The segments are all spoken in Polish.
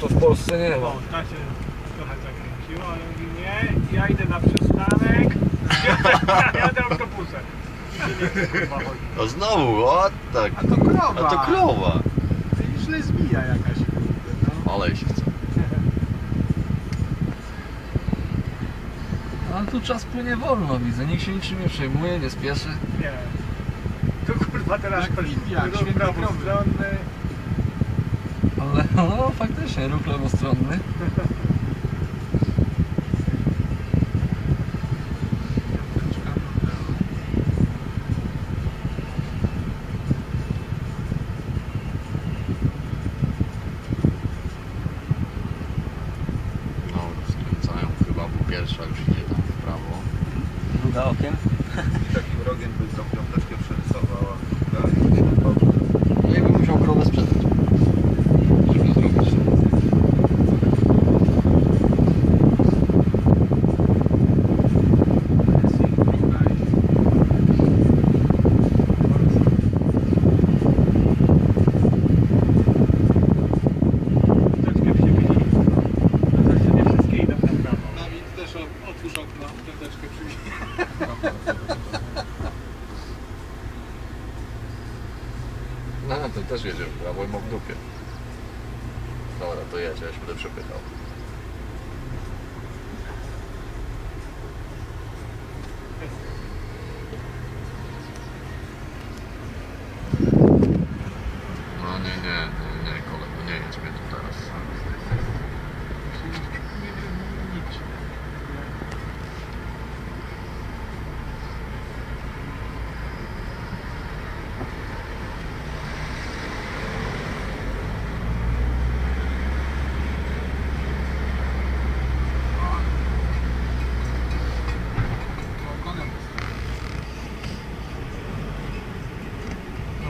To w Polsce nie ma. O, ta się trochę zakręciła, ale mówi nie, ja idę na przystanek, ja jadę autobusem. I nie kurwa, chodzi. Znowu, o tak. A to krowa. A to krowa. Widzisz, lesbija jakaś. No. Ale się chce. Ale tu czas płynie wolno, widzę. Nikt się niczym nie przejmuje, nie spieszy. Nie. Tu kurwa teraz Jak ktoś India, ruch świetne prawostronny. Ale no faktycznie, ruch lewostronny. No, skręcają chyba, bo pierwsza już idzie tam w prawo. Druga okiem. I takim rogiem by tą piąteczkę przerysowała. No i bym musiał krowę sprzedać. Żeby zrobić. Troszeczkę w siebie nie W zasadzie nie wszystkie idą na prawo. Dawid też o- otwórz okno, piąteczkę przywij. No, to też jedzie w prawo i ma w dupie. Dobra, to jedzie, ja się będę przepychał. No nie, nie, nie, nie, kolego, nie jedź mnie tu teraz.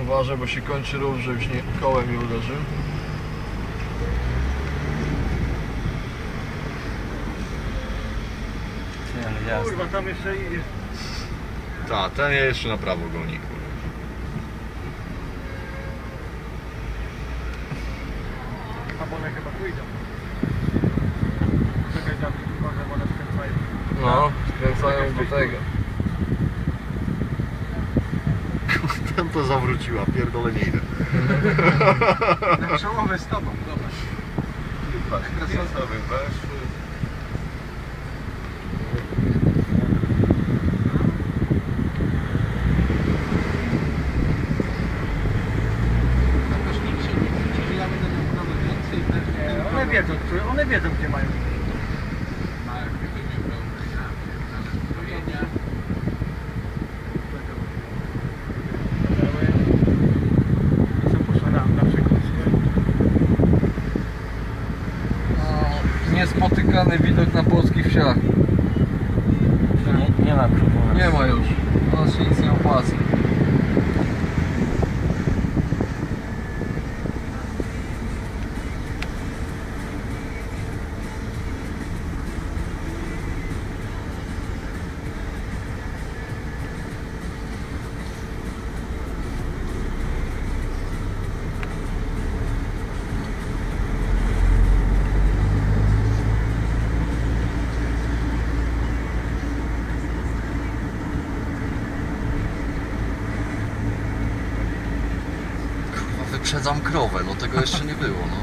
Uważaj, bo się kończy ruch, żebyś nie kołem nie uderzył. Kurwa, tam jeszcze idzie. Tak, ten jeszcze na prawo goni. A bo one chyba idą. Czekaj, Dawid, może one skręcają. No, skręcają do tego. To zawróciła, pierdolę nie idę. Na czołowe z tobą, zobacz. Patrz, kresosowy weszły. One wiedzą, które, one wiedzą, gdzie mają iść. Ma gdyby nie pełne, ja pierdolę, zbrojenia. Co poszło na, na przykład. No, niespotykany widok na polskich wsiach. Nie, nie ma krów u nas. Nie ma już. U nas się nic nie opłaca. Kurwa, wyprzedzam krowę, no tego jeszcze nie było, no.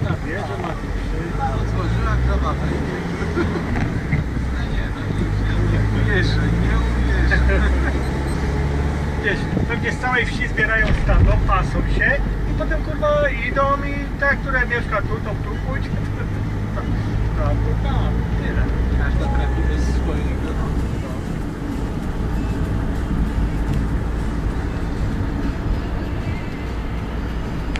Ona wie, że ma tu Otworzyła krowa wejdzie. No nie, no nie uwierzę, nie uwierzę. Wiesz, pewnie z całej wsi zbierają stado, pasą się i potem kurwa idą i ta, która mieszka tu, to tu pójdź. No, to tam, tyle.